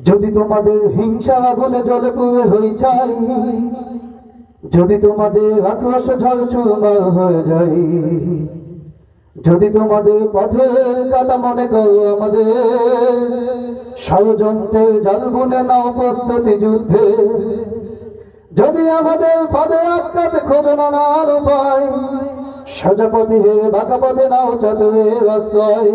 যদি তোমাদের হিংসা আগুনে জলে পুড়ে হয়ে যায়, যদি তোমাদের আক্রোশ ঝড় চুরমার হয়ে যায়, যদি তোমাদের পথে কাটা মনে করো আমাদের, ষড়যন্ত্রে জল বুনে নাও প্রস্তুতি যুদ্ধে, যদি আমাদের পদে আটকাতে খোঁজো না নার উপায় সোজা হে বাঁকা পথে নাও চাঁদের আশ্রয়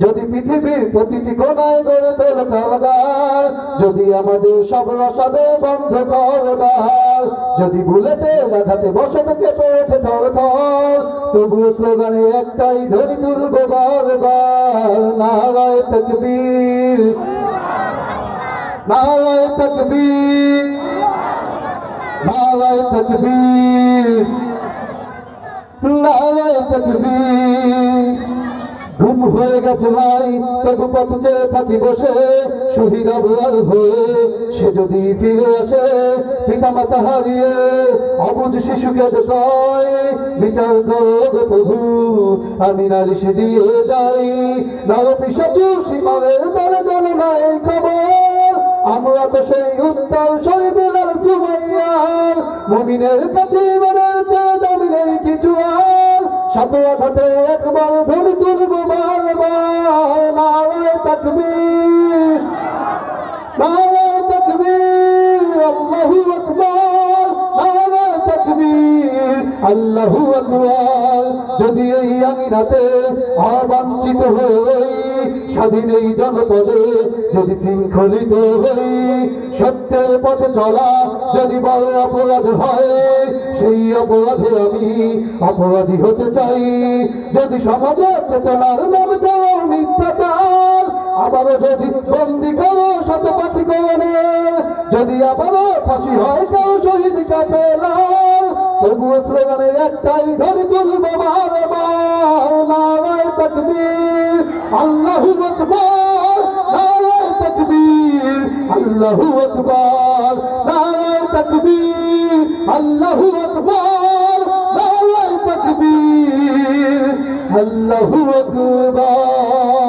যদি পৃথিবীর প্রতিটি কোনায় গড়ে তোল কারাগার যদি আমাদের সব রসাদে বন্ধ করে দাও, যদি বুলেটে লাগাতে বসত কেঁপে ওঠে থর থর তবুও স্লোগানে একটাই ধরি তুলব বারবার, নারায় তকবীর। নারায় তকবীর। নারায় তকবীর। নারায় তকবীর। ঘুম হয়ে গেছে ভাই তবু পথ চেয়ে থাকি বসে, শহীদ হয়ে সে যদি ফিরে আসে পিতা মাতা হারিয়ে অবুজ শিশুকে দেখায়, বিচার করো প্রভু, আমি নারিশ দিয়ে যাই। নর পিসাচু, সীমারের দলে জলে নাই খবর। আমরা তো সেই উত্তর সুমাইয়ার, মমিনের কাছে মনের চেয়ে দামি কিছু আর। সাথে সাথে একবার ধরি তুলব মাল তাকবীর। নারায় তাকবীর আল্লাহু আকবার যদি এই আমি রাতে অবাঞ্ছিত হই, স্বাধীন এই জনপদে যদি শৃঙ্খলিত হই, সত্যের পথে চলা যদি বড় অপরাধ হয়, সেই অপরাধে আমি অপরাধী হতে চাই। যদি সমাজের চেতনার নাম চাও, মিথ্যাচার, আবারও যদি বন্দি করো শত পাখি করণে যদি আবারও ফাঁসি হয় কেউ শহীদ কাটে লাল তবুও স্লোগানে একটাই ধরি তুলব বারে বার নারায় তকবীর, আল্লাহু আকবার, নারায় তকবীর, আল্লাহু আকবার, নারায় তকবীর, আল্লাহু আকবার, নারায় তকবীর, আল্লাহু আকবার।